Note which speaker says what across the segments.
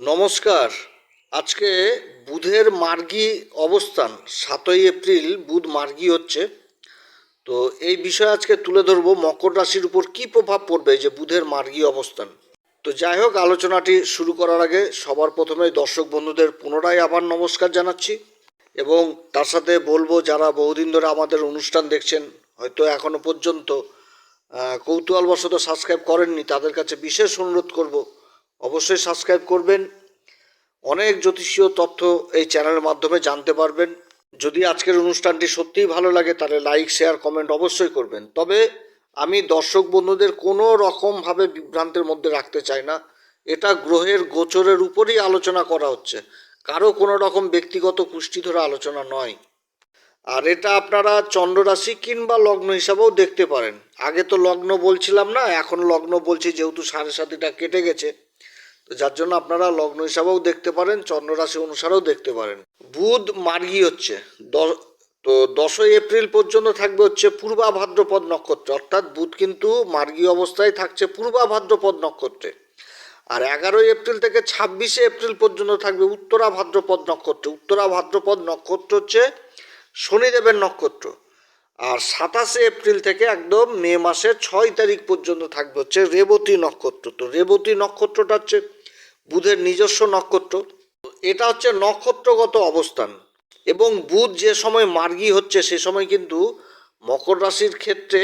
Speaker 1: নমস্কার। আজকে বুধের মার্গী অবস্থান, সাতই এপ্রিল, বুধ মার্গী হচ্ছে। তো এই বিষয়ে আজকে তুলে ধরবো, মকর রাশির উপর কি প্রভাব পড়বে যে বুধের মার্গী অবস্থান? তো যাই হোক, আলোচনাটি শুরু করার আগে সবার প্রথমে দর্শক বন্ধুদের পুনরায় আবার নমস্কার জানাচ্ছি। এবং তার সাথে বলব, যারা বহুদিন ধরে আমাদের অনুষ্ঠান দেখছেন, হয়তো এখনও পর্যন্ত কৌতূহলবশত সাবস্ক্রাইব করেননি, তাদের কাছে বিশেষ অনুরোধ করব অবশ্যই সাবস্ক্রাইব করবেন। অনেক জ্যোতিষীয় তথ্য এই চ্যানেলের মাধ্যমে জানতে পারবেন। যদি আজকের অনুষ্ঠানটি সত্যিই ভালো লাগে, তাহলে লাইক, শেয়ার, কমেন্ট অবশ্যই করবেন। তবে আমি দর্শক বন্ধুদের কোনো রকমভাবে বিভ্রান্তের মধ্যে রাখতে চাই না। এটা গ্রহের গোচরের উপরই আলোচনা করা হচ্ছে। কারও কোনো রকম ব্যক্তিগত কুষ্টি ধরে আলোচনা নয়। আর এটা আপনারা চন্দ্ররাশি কিংবা লগ্ন হিসাবেও দেখতে পারেন। আগে তো লগ্ন বলছিলাম না, এখন লগ্ন বলছি যেহেতু সাড়ে সাতিটা কেটে গেছে। তো যার জন্য আপনারা লগ্ন হিসাবেও দেখতে পারেন, চন্দ্ররাশি অনুসারেও দেখতে পারেন। বুধ মার্গী হচ্ছে তো দশই এপ্রিল পর্যন্ত থাকবে হচ্ছে পূর্বা ভাদ্রপদ নক্ষত্র, অর্থাৎ বুধ কিন্তু মার্গী অবস্থায় থাকছে পূর্বা ভাদ্রপদ নক্ষত্রে। আর এগারোই এপ্রিল থেকে ছাব্বিশে এপ্রিল পর্যন্ত থাকবে উত্তরা ভাদ্রপদ নক্ষত্র। উত্তরা ভাদ্রপদ নক্ষত্র হচ্ছে শনিদেবের নক্ষত্র। আর সাতাশে এপ্রিল থেকে একদম মে মাসের ছয় তারিখ পর্যন্ত থাকবে হচ্ছে রেবতী নক্ষত্র। তো রেবতী নক্ষত্রটা হচ্ছে বুধের নিজস্ব নক্ষত্র, এটা হচ্ছে নক্ষত্রগত অবস্থান। এবং বুধ যে সময় মার্গী হচ্ছে, সে সময় কিন্তু মকর রাশির ক্ষেত্রে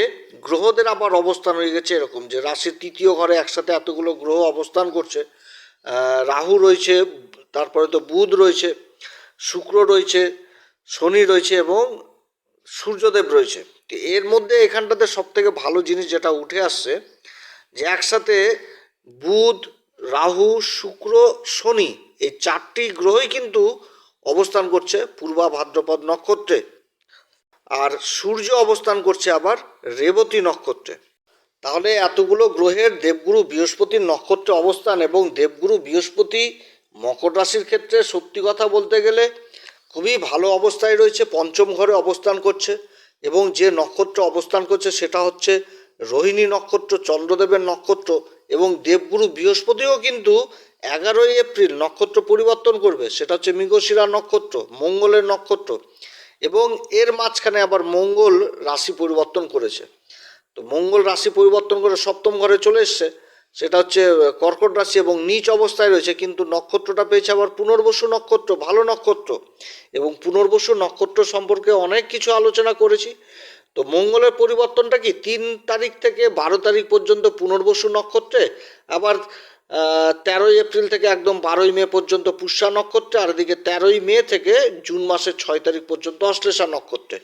Speaker 1: গ্রহদের আবার অবস্থান হয়ে গেছে এরকম, যে রাশির তৃতীয় ঘরে একসাথে এতগুলো গ্রহ অবস্থান করছে। রাহু রয়েছে, তারপরে তো বুধ রয়েছে, শুক্র রয়েছে, শনি রয়েছে এবং সূর্যদেব রয়েছে। তো এর মধ্যে এখানটাতে সব থেকে ভালো জিনিস যেটা উঠে আসছে, যে একসাথে বুধ রাহু, শুক্র, শনি এই চারটি গ্রহই কিন্তু অবস্থান করছে পূর্বা ভাদ্রপদ নক্ষত্রে। আর সূর্য অবস্থান করছে আবার রেবতী নক্ষত্রে। তাহলে এতগুলো গ্রহের দেবগুরু বৃহস্পতির নক্ষত্রে অবস্থান এবং দেবগুরু বৃহস্পতি মকর রাশির ক্ষেত্রে সত্যি কথা বলতে গেলে খুবই ভালো অবস্থায় রয়েছে, পঞ্চম ঘরে অবস্থান করছে এবং যে নক্ষত্র অবস্থান করছে সেটা হচ্ছে রোহিণী নক্ষত্র, চন্দ্রদেবের নক্ষত্র এবং দেবগুরু বৃহস্পতিও কিন্তু এগারোই এপ্রিল নক্ষত্র পরিবর্তন করবে। সেটা হচ্ছে মৃগশিরা নক্ষত্র, মঙ্গলের নক্ষত্র এবং এর মাঝখানে আবার মঙ্গল রাশি পরিবর্তন করেছে। তো মঙ্গল রাশি পরিবর্তন করে সপ্তম ঘরে চলে এসছে। সেটা হচ্ছে কর্কট রাশি এবং নিচ অবস্থায় রয়েছে, কিন্তু নক্ষত্রটা পেয়েছে আবার পুনর্বসু নক্ষত্র, ভালো নক্ষত্র এবং পুনর্বসু নক্ষত্র সম্পর্কে অনেক কিছু আলোচনা করেছি। তো মঙ্গলের পরিবর্তনটা কি? তিন তারিখ থেকে বারো তারিখ পর্যন্ত পুনর্বসু নক্ষত্রে, আবার তেরোই এপ্রিল থেকে একদম বারোই মে পর্যন্ত পুষ্যা নক্ষত্রে, আর এদিকে তেরোই মে থেকে জুন মাসের ছয় তারিখ পর্যন্ত অশ্লেষা নক্ষত্রে।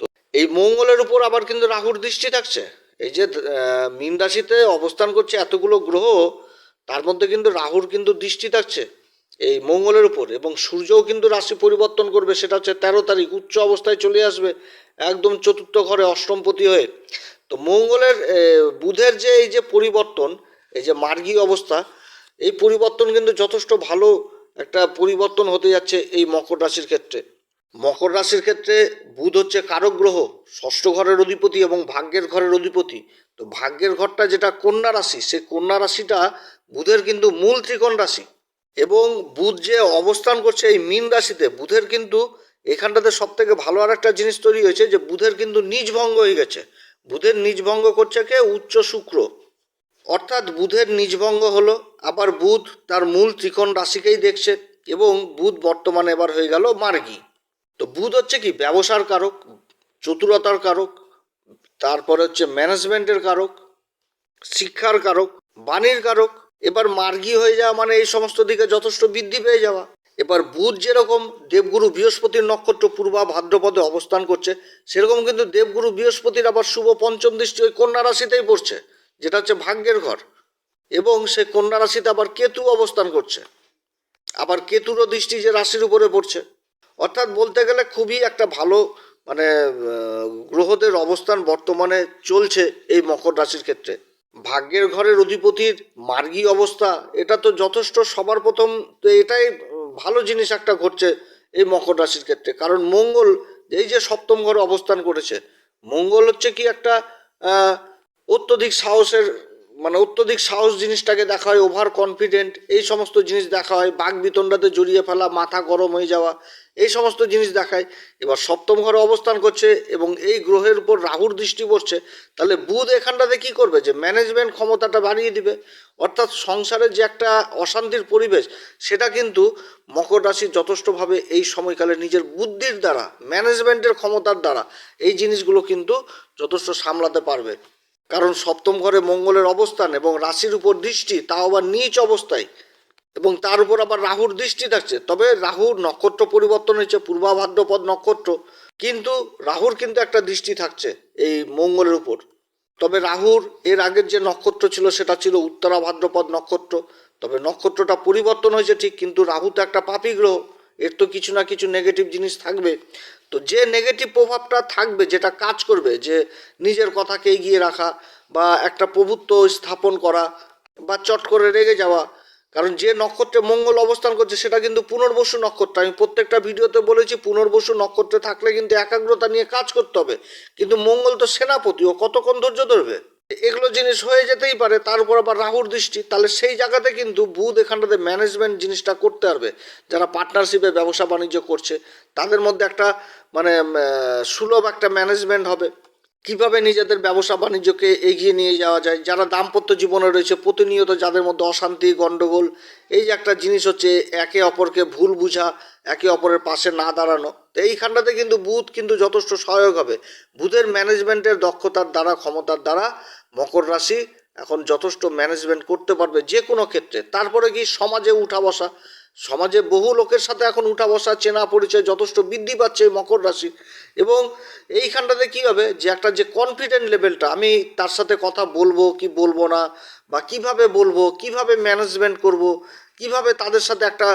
Speaker 1: তো এই মঙ্গলের উপর আবার কিন্তু রাহুর দৃষ্টি থাকছে। এই যে মীন রাশিতে অবস্থান করছে এতগুলো গ্রহ, তার মধ্যে কিন্তু রাহুর কিন্তু দৃষ্টি থাকছে এই মঙ্গলের উপর, এবং সূর্যও কিন্তু রাশি পরিবর্তন করবে, সেটা হচ্ছে তেরো তারিখ, উচ্চ অবস্থায় চলে আসবে একদম চতুর্থ ঘরে অষ্টমপতি হয়ে। তো মঙ্গলের বুধের যে এই যে পরিবর্তন, এই যে মার্গী অবস্থা, এই পরিবর্তন কিন্তু যথেষ্ট ভালো একটা পরিবর্তন হতে যাচ্ছে এই মকর রাশির ক্ষেত্রে। মকর রাশির ক্ষেত্রে বুধ হচ্ছে কারক গ্রহ, ষষ্ঠ ঘরের অধিপতি এবং ভাগ্যের ঘরের অধিপতি। তো ভাগ্যের ঘরটা যেটা কন্যা রাশি সে কন্যা রাশিটা বুধের কিন্তু মূল ত্রিকোণ রাশি। এবং বুধ যে অবস্থান করছে এই মীন রাশিতে, বুধের কিন্তু এখানটাতে সব থেকে ভালো আর একটা জিনিস তৈরি হয়েছে যে বুধের কিন্তু নিজ ভঙ্গ হয়ে গেছে। বুধের নিজ ভঙ্গ করছে কে? উচ্চ শুক্র। অর্থাৎ বুধের নিজভঙ্গ হলো, আবার বুধ তার মূল ত্রিকোণ রাশিকেই দেখছে এবং বুধ বর্তমানে এবার হয়ে গেল মার্গী। তো বুধ হচ্ছে কি? ব্যবসার কারক, চতুরতার কারক, তারপরে হচ্ছে ম্যানেজমেন্টের কারক, শিক্ষার কারক, বাণীর কারক। এবার মার্গী হয়ে যাওয়া মানে এই সমস্ত দিকে যথেষ্ট বৃদ্ধি পেয়ে যাওয়া। এবার বুধ যেরকম দেবগুরু বৃহস্পতির নক্ষত্র পূর্বা ভাদ্রপদে অবস্থান করছে, সেরকম কিন্তু দেবগুরু বৃহস্পতির আবার শুভ পঞ্চম দৃষ্টি ওই কন্যা রাশিতেই পড়ছে, যেটা হচ্ছে ভাগ্যের ঘর। এবং সে কন্যা রাশিতে আবার কেতু অবস্থান করছে। আবার কেতুরও দৃষ্টি যে রাশির উপরে পড়ছে। অর্থাৎ বলতে গেলে খুবই একটা ভালো মানে গ্রহদের অবস্থান বর্তমানে চলছে এই মকর রাশির ক্ষেত্রে। ভাগ্যের ঘরের অধিপতির মার্গী অবস্থা, এটা তো যথেষ্ট সবার প্রথম, তো এটাই ভালো জিনিস একটা ঘটছে এই মকর রাশির ক্ষেত্রে। কারণ মঙ্গল, এই যে সপ্তম ঘরে অবস্থান করেছে, মঙ্গল হচ্ছে কি একটা অত্যধিক সাহসের মানে অত্যধিক সাহস জিনিসটাকে দেখা হয় ওভার কনফিডেন্ট এই সমস্ত জিনিস দেখা হয়, বাঘ বিতণ্ডাতে জড়িয়ে ফেলা, মাথা গরম হয়ে যাওয়া, এই সমস্ত জিনিস দেখায় এবার সপ্তম ঘরে অবস্থান করছে এবং এই গ্রহের উপর রাহুর দৃষ্টি পড়ছে, তাহলে বুধ এখানটাতে কি করবে? যে ম্যানেজমেন্ট ক্ষমতাটা বাড়িয়ে দিবে। অর্থাৎ সংসারের যে একটা অশান্তির পরিবেশ, সেটা কিন্তু মকর রাশি যথেষ্টভাবে এই সময়কালে নিজের বুদ্ধির দ্বারা ম্যানেজমেন্টের ক্ষমতার দ্বারা এই জিনিসগুলো কিন্তু যথেষ্ট সামলাতে পারবে। কারণ সপ্তম ঘরে মঙ্গলের অবস্থান এবং রাশির উপর দৃষ্টি, তাও আবার নিচ অবস্থায়। এবং তার উপর আবার রাহুর দৃষ্টি থাকছে। তবে রাহুর নক্ষত্র পরিবর্তন হয়েছে পূর্বাভাদ্রপদ নক্ষত্র। কিন্তু রাহুর কিন্তু একটা দৃষ্টি থাকছে এই মঙ্গলের উপর। তবে রাহুর এর আগের যে নক্ষত্র ছিল, সেটা ছিল উত্তরা ভাদ্রপদ নক্ষত্র। তবে নক্ষত্রটা পরিবর্তন হয়েছে ঠিক, কিন্তু রাহু তো একটা পাপী গ্রহ। এর তো কিছু না কিছু নেগেটিভ জিনিস থাকবে। তো যে নেগেটিভ প্রভাবটা থাকবে, যেটা কাজ করবে, যে নিজের কথাকে এগিয়ে রাখা বা একটা প্রভুত্ব স্থাপন করা বা চট করে রেগে যাওয়া, কারণ যে নক্ষত্রে মঙ্গল অবস্থান করছে, সেটা কিন্তু পুনর্বসু নক্ষত্র। আমি প্রত্যেকটা ভিডিওতে বলেছি, পুনর্বসু নক্ষত্রে থাকলে কিন্তু একাগ্রতা নিয়ে কাজ করতে হবে। কিন্তু মঙ্গল তো সেনাপতি, ও কতক্ষণ ধৈর্য ধরবে? এগুলো জিনিস হয়ে যেতেই পারে, তার উপর আবার রাহুর দৃষ্টি। তাহলে সেই জায়গাতে কিন্তু বুধ এখানটাতে ম্যানেজমেন্ট জিনিসটা করতে পারবে। যারা পার্টনারশিপে ব্যবসা বাণিজ্য করছে, তাদের মধ্যে একটা মানে সুলভ একটা ম্যানেজমেন্ট হবে। কীভাবে নিজেদের ব্যবসা বাণিজ্যকে এগিয়ে নিয়ে যাওয়া যায়? যারা দাম্পত্য জীবনে রয়েছে, প্রতিনিয়ত যাদের মধ্যে অশান্তি গণ্ডগোল এই যে একটা জিনিস হচ্ছে একে অপরকে ভুল বুঝা, একে অপরের পাশে না দাঁড়ানো, তো এইখানটাতে কিন্তু বুধ কিন্তু যথেষ্ট সহায়ক হবে। বুধের ম্যানেজমেন্টের দক্ষতার দ্বারা, ক্ষমতার দ্বারা মকর রাশি, এখন যথেষ্ট ম্যানেজমেন্ট করতে পারবে যে কোনো ক্ষেত্রে। তারপরে কি সমাজে উঠা বসা। সমাজে বহু লোকের সাথে এখন উঠা বসা, চেনা পরিচয় যথেষ্ট বৃদ্ধি পাচ্ছে মকর রাশি। এবং এইখানটাতে কী হবে যে একটা যে কনফিডেন্ট লেভেলটা আমি তার সাথে কথা বলব কি বলব না, বা কীভাবে বলব, কীভাবে ম্যানেজমেন্ট করব, কীভাবে তাদের সাথে একটা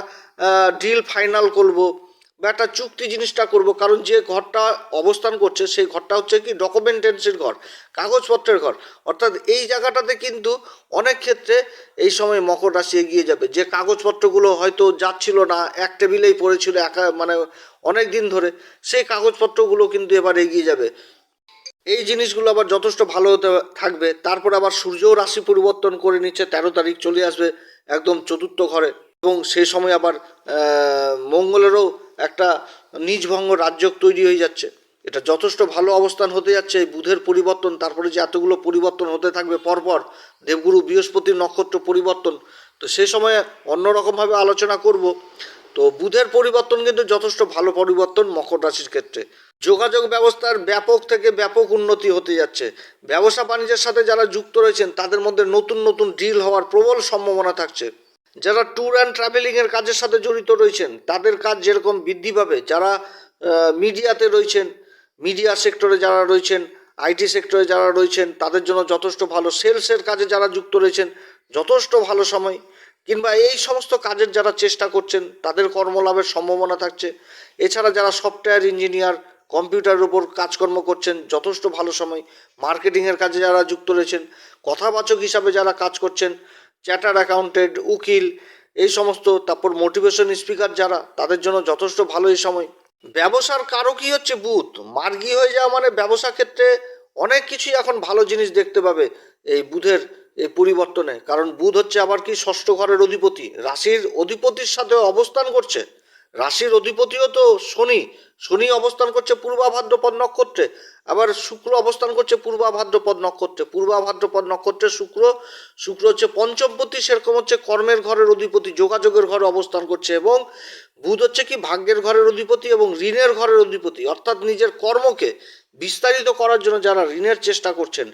Speaker 1: ডিল ফাইনাল করব একটা চুক্তি জিনিসটা করব, কারণ যে ঘরটা অবস্থান করছে, সেই ঘরটা হচ্ছে কি ডকুমেন্টেন্সির ঘর, কাগজপত্রের ঘর। অর্থাৎ এই জায়গাটাতে কিন্তু অনেক ক্ষেত্রে এই সময় মকর রাশি এগিয়ে যাবে। যে কাগজপত্রগুলো হয়তো যাচ্ছিল না, এক টেবিলেই পড়েছিল একা মানে অনেক দিন ধরে, সেই কাগজপত্রগুলো কিন্তু এবার এগিয়ে যাবে। এই জিনিসগুলো আবার যথেষ্ট ভালো হতে থাকবে। তারপর আবার সূর্যও রাশি পরিবর্তন করে নিচ্ছে, তেরো তারিখ চলে আসবে একদম চতুর্থ ঘরে। এবং সেই সময় আবার মঙ্গলেরও একটা নিজভঙ্গ রাজ্য তৈরি হয়ে যাচ্ছে। এটা যথেষ্ট ভালো অবস্থান হতে যাচ্ছে বুধের পরিবর্তন, তারপরে যে এতগুলো পরিবর্তন হতে থাকবে পরপর, দেবগুরু বৃহস্পতির নক্ষত্র পরিবর্তন, তো সে সময়ে অন্যরকমভাবে আলোচনা করব। তো বুধের পরিবর্তন কিন্তু যথেষ্ট ভালো পরিবর্তন মকর রাশির ক্ষেত্রে। যোগাযোগ ব্যবস্থার ব্যাপক থেকে ব্যাপক উন্নতি হতে যাচ্ছে। ব্যবসা বাণিজ্যের সাথে যারা যুক্ত রয়েছেন, তাদের মধ্যে নতুন নতুন ডিল হওয়ার প্রবল সম্ভাবনা থাকছে। যারা ট্যুর অ্যান্ড ট্রাভেলিংয়ের কাজের সাথে জড়িত রয়েছেন, তাদের কাজ যেরকম বৃদ্ধি পাবে, যারা মিডিয়াতে রয়েছেন মিডিয়া সেক্টরে যারা রয়েছেন আইটি সেক্টরে যারা রয়েছেন, তাদের জন্য যথেষ্ট ভালো সেলসের কাজে যারা যুক্ত রয়েছেন, যথেষ্ট ভালো সময়, কিংবা এই সমস্ত কাজের যারা চেষ্টা করছেন, তাদের কর্মলাভের সম্ভাবনা থাকছে। এছাড়া যারা সফটওয়্যার ইঞ্জিনিয়ার কম্পিউটারের উপর কাজকর্ম করছেন, যথেষ্ট ভালো সময় মার্কেটিংয়ের কাজে যারা যুক্ত রয়েছেন, কথাবাচক হিসাবে যারা কাজ করছেন চ্যাটার অ্যাকাউন্টেন্ট উকিল, এই সমস্ত, তারপর মোটিভেশন স্পিকার যারা, তাদের জন্য যথেষ্ট ভালো এই সময়। ব্যবসার কারও কি হচ্ছে বুথ। মার্গি হয়ে যাওয়া মানে ব্যবসা ক্ষেত্রে অনেক কিছুই এখন ভালো জিনিস দেখতে পাবে এই বুধের এই পরিবর্তনে। কারণ বুধ হচ্ছে আবার কি ষষ্ঠ ঘরের অধিপতি। রাশির অধিপতির সাথে অবস্থান করছে। রাশির অধিপতিও তো শনি। শনি অবস্থান করছে পূর্বা ভাদ্রপদ নক্ষত্রে। আবার শুক্র অবস্থান করছে পূর্বা ভাদ্রপদ নক্ষত্রে। পূর্বা ভাদ্রপদ নক্ষত্রে শুক্র। শুক্র হচ্ছে পঞ্চমপতি, সেরকম হচ্ছে কর্মের ঘরের অধিপতি, যোগাযোগের ঘরে অবস্থান করছে এবং বুধ হচ্ছে কি ভাগ্যের ঘরের অধিপতি এবং ঋণের ঘরের অধিপতি। অর্থাৎ নিজের কর্মকে বিস্তারিত করার জন্য যারা ঋণের চেষ্টা করছেন,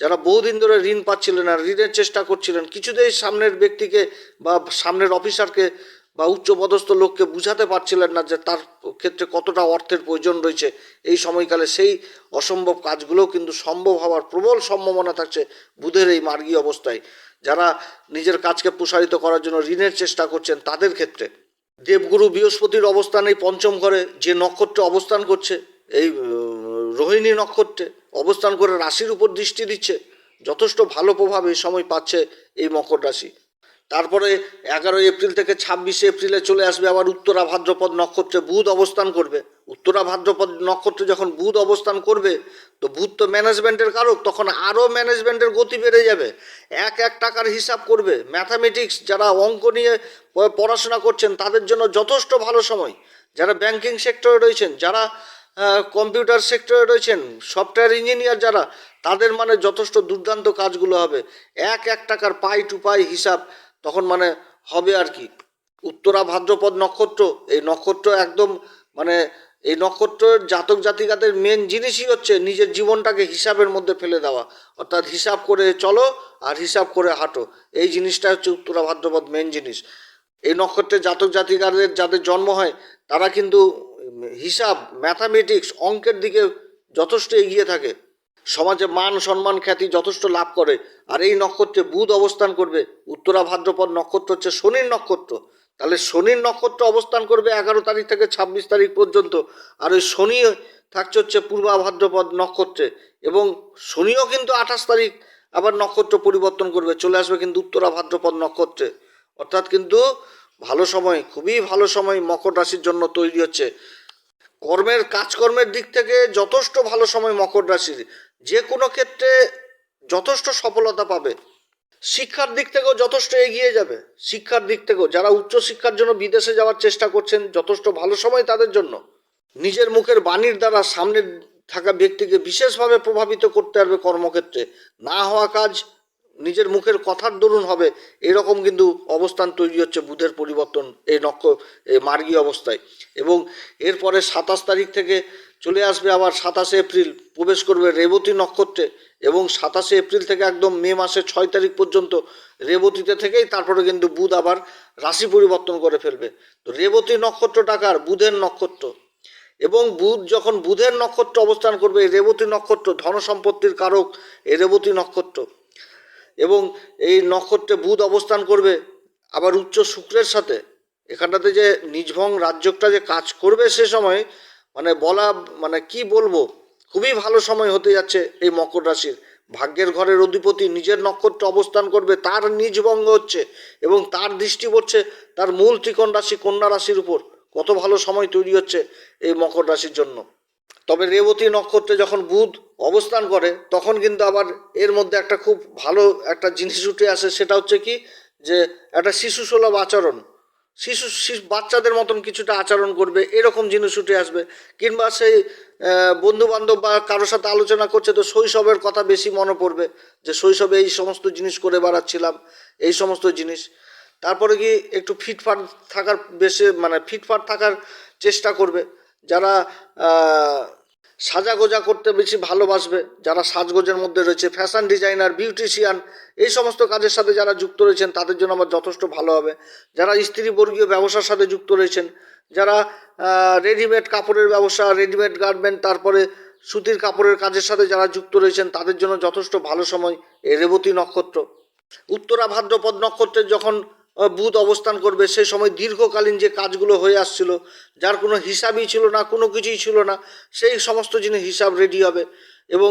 Speaker 1: যারা বহুদিন ধরে ঋণ পাচ্ছিলেন আর ঋণের চেষ্টা করছিলেন, কিছুতেই সামনের ব্যক্তিকে বা সামনের অফিসারকে বা উচ্চপদস্থ লোককে বুঝাতে পারছিলেন না যে তার ক্ষেত্রে কতটা অর্থের প্রয়োজন রয়েছে, এই সময়কালে সেই অসম্ভব কাজগুলোও কিন্তু সম্ভব হওয়ার প্রবল সম্ভাবনা থাকছে বুধের এই মার্গী অবস্থায়। যারা নিজের কাজকে প্রসারিত করার জন্য ঋণের চেষ্টা করছেন তাদের ক্ষেত্রে। দেবগুরু বৃহস্পতির অবস্থান এই পঞ্চম ঘরে, যে নক্ষত্রে অবস্থান করছে, এই রোহিণী নক্ষত্রে অবস্থান করে রাশির উপর দৃষ্টি দিচ্ছে, যথেষ্ট ভালো প্রভাব এই সময় পাচ্ছে এই মকর রাশি। তারপরে এগারোই এপ্রিল থেকে ছাব্বিশে এপ্রিলে চলে আসবে আবার উত্তরা ভাদ্রপদ নক্ষত্রে বুধ অবস্থান করবে। উত্তরা ভাদ্রপদ নক্ষত্রে যখন বুধ অবস্থান করবে, তো বুধ তো ম্যানেজমেন্টের কারক, তখন আরও ম্যানেজমেন্টের গতি বেড়ে যাবে। এক এক টাকার হিসাব করবে। ম্যাথামেটিক্স যারা অঙ্ক নিয়ে পড়াশোনা করছেন, তাদের জন্য যথেষ্ট ভালো সময়। যারা ব্যাংকিং সেক্টরে রয়েছেন, যারা কম্পিউটার সেক্টরে রয়েছেন সফটওয়্যার ইঞ্জিনিয়ার যারা, তাদের মানে যথেষ্ট দুর্দান্ত কাজগুলো হবে। এক এক টাকার পাই টু পাই হিসাব তখন মানে হবে আর কি। উত্তরা ভাদ্রপদ নক্ষত্র, এই নক্ষত্র একদম মানে এই নক্ষত্রের জাতক জাতিকাদের মেন জিনিসই হচ্ছে নিজের জীবনটাকে হিসাবের মধ্যে ফেলে দেওয়া। অর্থাৎ হিসাব করে চলো আর হিসাব করে হাঁটো। এই জিনিসটা হচ্ছে উত্তরা ভাদ্রপদ মেন জিনিস। এই নক্ষত্রের জাতক জাতিকাদের যাদের জন্ম হয়, তারা কিন্তু হিসাব ম্যাথামেটিক্স অঙ্কের দিকে যথেষ্ট এগিয়ে থাকে। সমাজে মান সম্মান খ্যাতি যথেষ্ট লাভ করে। আর এই নক্ষত্রে বুধ অবস্থান করবে। উত্তরা ভাদ্রপদ নক্ষত্র হচ্ছে শনির নক্ষত্র। তাহলে শনির নক্ষত্র অবস্থান করবে এগারো তারিখ থেকে ছাব্বিশ তারিখ পর্যন্ত। আর ওই শনি থাকছে হচ্ছে পূর্বা ভাদ্রপদ নক্ষত্রে। এবং শনিও কিন্তু আঠাশ তারিখ আবার নক্ষত্র পরিবর্তন করবে। চলে আসবে কিন্তু উত্তরা ভাদ্রপদ নক্ষত্রে। অর্থাৎ কিন্তু ভালো সময়, খুবই ভালো সময় মকর রাশির জন্য তৈরি হচ্ছে। কর্মের কাজকর্মের দিক থেকে যথেষ্ট ভালো সময় মকর রাশির। যে কোনো ক্ষেত্রে যথেষ্ট সফলতা পাবে। শিক্ষার দিক থেকেও যথেষ্ট এগিয়ে যাবে। শিক্ষার দিক থেকেও। যারা উচ্চশিক্ষার জন্য বিদেশে যাওয়ার চেষ্টা করছেন, যথেষ্ট ভালো সময় তাদের জন্য। নিজের মুখের বাণীর দ্বারা সামনে থাকা ব্যক্তিকে বিশেষভাবে প্রভাবিত করতে পারবে কর্মক্ষেত্রে। না হওয়া কাজ নিজের মুখের কথার দরুন হবে। এরকম কিন্তু অবস্থান তৈরি হচ্ছে বুধের পরিবর্তন, এই নক্ষ মার্গী অবস্থায়। এবং এরপরে সাতাশ তারিখ থেকে চলে আসবে আবার সাতাশে এপ্রিল, প্রবেশ করবে রেবতী নক্ষত্রে এবং সাতাশে এপ্রিল থেকে একদম মে মাসের ছয় তারিখ পর্যন্ত রেবতীতে থেকেই তারপরে কিন্তু বুধ আবার রাশি পরিবর্তন করে ফেলবে। তো রেবতী নক্ষত্র টাকার বুধের নক্ষত্র এবং বুধ যখন বুধের নক্ষত্র অবস্থান করবে, এই রেবতী নক্ষত্র ধন সম্পত্তির কারক, এই রেবতী নক্ষত্র এবং এই নক্ষত্রে বুধ অবস্থান করবে আবার উচ্চ শুক্রের সাথে, এখানটাতে যে নিজভং রাজ্যটা যে কাজ করবে সে সময় মানে বলা মানে কি বলব? খুবই ভালো সময় হতে যাচ্ছে এই মকর রাশির। ভাগ্যের ঘরের অধিপতি নিজের নক্ষত্র অবস্থান করবে, তার নিজভঙ্গ হচ্ছে এবং তার দৃষ্টি পড়ছে তার মূল ত্রিকোণ রাশি, কন্যা রাশির উপর। কত ভালো সময় তৈরি হচ্ছে এই মকর রাশির জন্য। তবে রেবতী নক্ষত্রে যখন বুধ অবস্থান করে, তখন কিন্তু আবার এর মধ্যে একটা খুব ভালো একটা জিনিস উঠে আসে, সেটা হচ্ছে কি? যে একটা শিশু সুলভ আচরণ। শিশু বাচ্চাদের মতন কিছুটা আচরণ করবে, এরকম জিনিস উঠে আসবে। কিংবা সেই বন্ধু বান্ধব বা কারোর সাথে আলোচনা করছে তো শৈশবের কথা বেশি মনে পড়বে, যে শৈশবে এই সমস্ত জিনিস করে বেড়াচ্ছিলাম, এই সমস্ত জিনিস। তারপরে কি একটু ফিটফাট থাকার বেশি মানে ফিটফাট থাকার চেষ্টা করবে। যারা সাজাগোজা করতে বেশি ভালোবাসবে, যারা সাজগোজের মধ্যে রয়েছে ফ্যাশন ডিজাইনার বিউটিশিয়ান এই সমস্ত কাজের সাথে যারা যুক্ত রয়েছেন, তাদের জন্য আমার যথেষ্ট ভালো হবে। যারা স্ত্রীবর্গীয় ব্যবসার সাথে যুক্ত রয়েছেন, যারা রেডিমেড কাপড়ের ব্যবসা রেডিমেড গার্মেন্ট তারপরে সুতির কাপড়ের কাজের সাথে যারা যুক্ত রয়েছেন, তাদের জন্য যথেষ্ট ভালো সময়। এই রেবতী নক্ষত্র। উত্তরা ভাদ্রপদ নক্ষত্রের যখন বুধ অবস্থান করবে সেই সময় দীর্ঘকালীন যে কাজগুলো হয়ে আসছিল, যার কোনো হিসাবই ছিল না, কোনো কিছুই ছিল না, সেই সমস্ত জিনিস হিসাব রেডি হবে। এবং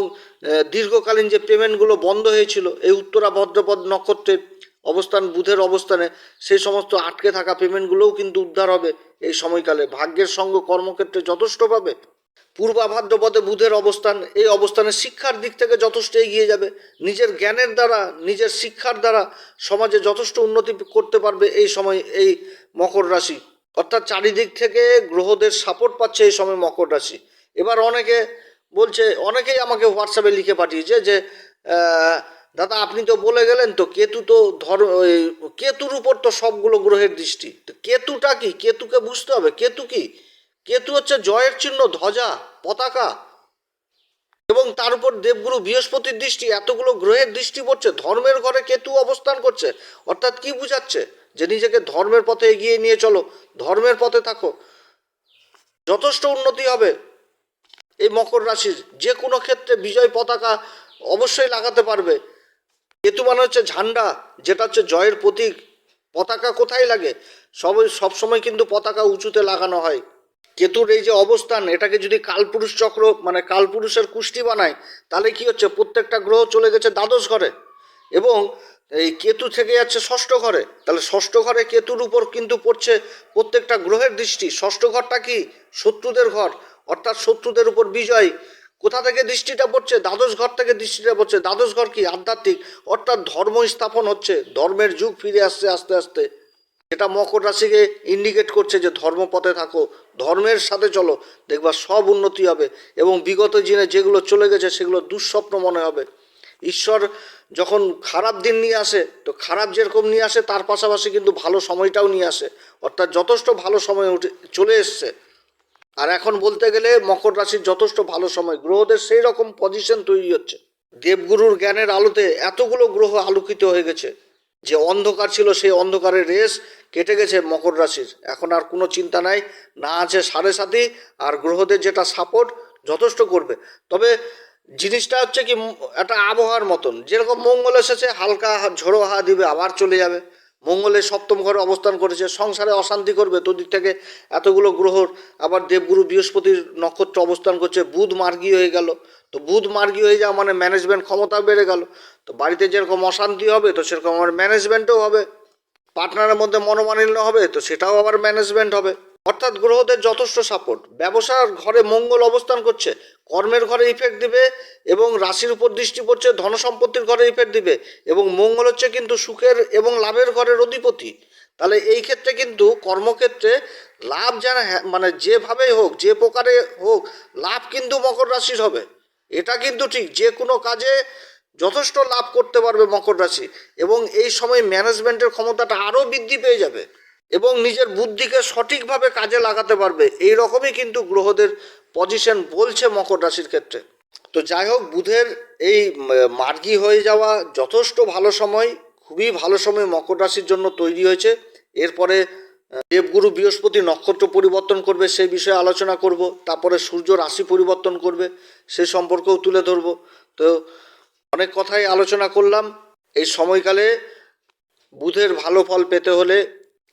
Speaker 1: দীর্ঘকালীন যে পেমেন্টগুলো বন্ধ হয়েছিল, এই উত্তরা ভদ্রপদ নক্ষত্রের অবস্থান, বুধের অবস্থানে সেই সমস্ত আটকে থাকা পেমেন্টগুলোও কিন্তু উদ্ধার হবে এই সময়কালে। ভাগ্যের সঙ্গ কর্মক্ষেত্রে যথেষ্ট পাবে। পূর্বা ভাদ্রপদে বুধের অবস্থান, এই অবস্থানে শিক্ষার দিক থেকে যথেষ্ট এগিয়ে যাবে। নিজের জ্ঞানের দ্বারা, নিজের শিক্ষার দ্বারা সমাজে যথেষ্ট উন্নতি করতে পারবে এই সময়, এই মকর রাশি। অর্থাৎ চারিদিক থেকে গ্রহদের সাপোর্ট পাচ্ছে এই সময় মকর রাশি। এবার অনেকে বলছে, অনেকেই আমাকে হোয়াটসঅ্যাপে লিখে পাঠিয়েছে যে দাদা আপনি তো বলে গেলেন তো, কেতু তো ধর কেতুর উপর তো সবগুলো গ্রহের দৃষ্টি। তো কেতুটা কি? কেতুকে বুঝতে হবে। কেতু কি? কেতু হচ্ছে জয়ের চিহ্ন, ধ্বজা, পতাকা। এবং তার উপর দেবগুরু বৃহস্পতির দৃষ্টি, এতগুলো গ্রহের দৃষ্টি পড়ছে, ধর্মের ঘরে কেতু অবস্থান করছে। অর্থাৎ কি বুঝাচ্ছে? যে নিজেকে ধর্মের পথে এগিয়ে নিয়ে চলো, ধর্মের পথে থাকো। যথেষ্ট উন্নতি হবে এই মকর রাশির। যে কোনো ক্ষেত্রে বিজয় পতাকা অবশ্যই লাগাতে পারবে। কেতু মানে হচ্ছে ঝান্ডা, যেটা হচ্ছে জয়ের প্রতীক। পতাকা কোথায় লাগে? সব সবসময় কিন্তু পতাকা উঁচুতে লাগানো হয়। কেতুর এই যে অবস্থান, এটাকে যদি কালপুরুষ চক্র মানে কালপুরুষের কুষ্টি বানায়, তাহলে কি হচ্ছে? প্রত্যেকটা গ্রহ চলে গেছে দ্বাদশ ঘরে। এবং এই কেতু থেকে যাচ্ছে ষষ্ঠ ঘরে। তাহলে ষষ্ঠ ঘরে কেতুর উপর কিন্তু পড়ছে প্রত্যেকটা গ্রহের দৃষ্টি। ষষ্ঠ ঘরটা কি? শত্রুদের ঘর। অর্থাৎ শত্রুদের উপর বিজয়। কোথা থেকে দৃষ্টিটা পড়ছে? দ্বাদশ ঘর থেকে দৃষ্টিটা পড়ছে। দ্বাদশ ঘর কি? আধ্যাত্মিক। অর্থাৎ ধর্ম স্থাপন হচ্ছে। ধর্মের যুগ ফিরে আসছে আস্তে আস্তে। যেটা মকর রাশিকে ইন্ডিকেট করছে যে ধর্মপথে থাকো, ধর্মের সাথে চলো, দেখবা সব উন্নতি হবে এবং বিগত দিনে যেগুলো চলে গেছে সেগুলো দুঃস্বপ্ন মনে হবে। ঈশ্বর যখন খারাপ দিন নিয়ে আসে, তো খারাপ যেরকম নিয়ে আসে, তার পাশাপাশি কিন্তু ভালো সময়টাও নিয়ে আসে। অর্থাৎ যথেষ্ট ভালো সময় উঠে, চলে এসছে। আর এখন বলতে গেলে মকর রাশির যথেষ্ট ভালো সময়, গ্রহদের সেই রকম পজিশন তৈরি হচ্ছে। দেবগুরুর জ্ঞানের আলোতে এতগুলো গ্রহ আলোকিত হয়ে গেছে। যে অন্ধকার ছিল সেই অন্ধকারের রেস কেটে গেছে মকর রাশির। এখন আর কোনো চিন্তা নাই, না আছে সাড়ে সাথী আর গ্রহদের যেটা সাপোর্ট যথেষ্ট করবে। তবে জিনিসটা হচ্ছে কি, একটা আবহাওয়ার মতন। যেরকম মঙ্গল এসেছে, হালকা ঝোড়ো হাওয়া দিবে, আবার চলে যাবে। মঙ্গলের সপ্তম ঘরে অবস্থান করেছে, সংসারে অশান্তি করবে তো দিক থেকে এতগুলো গ্রহর, আবার দেবগুরু বৃহস্পতির নক্ষত্র অবস্থান করছে, বুধ মার্গী হয়ে গেল। তো বুধ মার্গী হয়ে যাওয়া মানে ম্যানেজমেন্ট ক্ষমতা বেড়ে গেল। তো বাড়িতে যেরকম অশান্তি হবে, তো সেরকম আমার ম্যানেজমেন্টও হবে। পার্টনারের মধ্যে মনোমালিন্য হবে, তো সেটাও আবার ম্যানেজমেন্ট হবে। অর্থাৎ গ্রহদের যথেষ্ট সাপোর্ট ব্যবসার ঘরে মঙ্গল অবস্থান করছে কর্মের ঘরে ইফেক্ট দিবে এবং রাশির উপর দৃষ্টি পড়ছে, ধনসম্পত্তির ঘরে ইফেক্ট দিবে এবং মঙ্গল হচ্ছে কিন্তু সুখের এবং লাভের ঘরের অধিপতি। তাহলে এই ক্ষেত্রে কিন্তু কর্মক্ষেত্রে লাভ যেন মানে যেভাবেই হোক, যে প্রকারে হোক, লাভ কিন্তু মকর রাশির হবে। এটা কিন্তু ঠিক, যে কোনো কাজে যথেষ্ট লাভ করতে পারবে মকর রাশি এবং এই সময় ম্যানেজমেন্টের ক্ষমতাটা আরও বৃদ্ধি পেয়ে যাবে। এবং নিজের বুদ্ধিকে সঠিকভাবে কাজে লাগাতে পারবে। এই রকমই কিন্তু গ্রহদের পজিশন বলছে মকর রাশির ক্ষেত্রে। তো যাই হোক, বুধের এই মার্গী হয়ে যাওয়া যথেষ্ট ভালো সময়, খুবই ভালো সময় মকর রাশির জন্য তৈরি হয়েছে। এরপরে দেবগুরু বৃহস্পতি নক্ষত্র পরিবর্তন করবে, সেই বিষয়ে আলোচনা করব। তারপরে সূর্য রাশি পরিবর্তন করবে, সে সম্পর্কেও তুলে ধরবো। তো অনেক কথাই আলোচনা করলাম। এই সময়কালে বুধের ভালো ফল পেতে হলে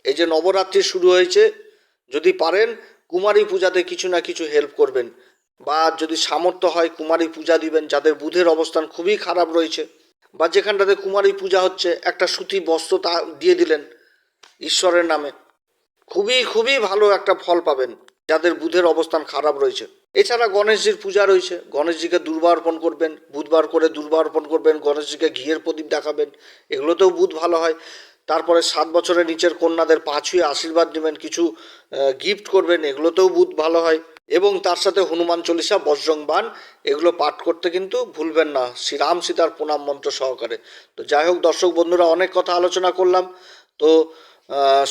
Speaker 1: এই যে নবরাত্রি শুরু হয়েছে, যদি পারেন কুমারী পূজাতে কিছু না কিছু হেল্প করবেন। বা যদি সামর্থ্য হয় কুমারী পূজা দিবেন, যাদের বুধের অবস্থান খুবই খারাপ রয়েছে। বা যেখানটাতে কুমারী পূজা হচ্ছে, একটা সুতি বস্ত্র তা দিয়ে দিলেন ঈশ্বরের নামে। খুবই খুবই ভালো একটা ফল পাবেন, যাদের বুধের অবস্থান খারাপ রয়েছে। এছাড়া গণেশজির পূজা রয়েছে, গণেশজিকে দুর্বা অর্পণ করবেন, বুধবার করে দুর্বা অর্পণ করবেন, গণেশজিকে ঘিয়ের প্রদীপ দেখাবেন, এগুলোতেও বুধ ভালো হয়। তারপরে সাত বছরের নিচের কন্যাদের পাঁচুই আশীর্বাদ নেবেন, কিছু গিফট করবেন, এগুলোতেও বুধ ভালো হয়। এবং তার সাথে হনুমান চল্লিশা, বজ্রং বান এগুলো পাঠ করতে কিন্তু ভুলবেন না। শ্রীরাম সীতার প্রণাম মন্ত্র সহকারে। তো যাই হোক দর্শক বন্ধুরা, অনেক কথা আলোচনা করলাম। তো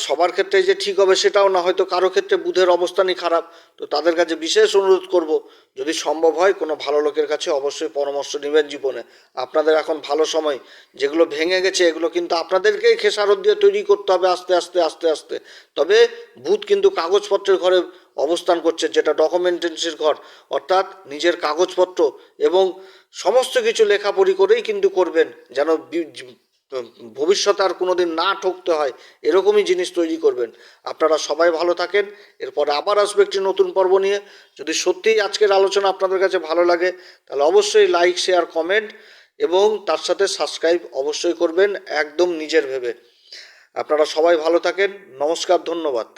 Speaker 1: সবার ক্ষেত্রে যে ঠিক হবে সেটাও না, হয়তো কারও ক্ষেত্রে বুধের অবস্থানই খারাপ। তো তাদের কাছে বিশেষ অনুরোধ করব, যদি সম্ভব হয় কোনো ভালো লোকের কাছে অবশ্যই পরামর্শ নেবেন জীবনে। আপনাদের এখন ভালো সময়, যেগুলো ভেঙে গেছে এগুলো কিন্তু আপনাদেরকেই খেসারত দিয়ে তৈরি করতে হবে আস্তে আস্তে আস্তে আস্তে। তবে বুধ কিন্তু কাগজপত্রের ঘরে অবস্থান করছে, যেটা ডকুমেন্টেন্সির ঘর। অর্থাৎ নিজের কাগজপত্র এবং সমস্ত কিছু লেখাপড়ি করেই কিন্তু করবেন, যেন ভবিষ্যতে আর কোনো দিন না ঠকতে হয়, এরকমই জিনিস তৈরি করবেন। আপনারা সবাই ভালো থাকেন, এরপর আবার আসবে একটি নতুন পর্ব নিয়ে। যদি সত্যিই আজকের আলোচনা আপনাদের কাছে ভালো লাগে, তাহলে অবশ্যই লাইক শেয়ার কমেন্ট এবং তার সাথে সাবস্ক্রাইব অবশ্যই করবেন একদম নিজের ভেবে। আপনারা সবাই ভালো থাকেন, নমস্কার, ধন্যবাদ।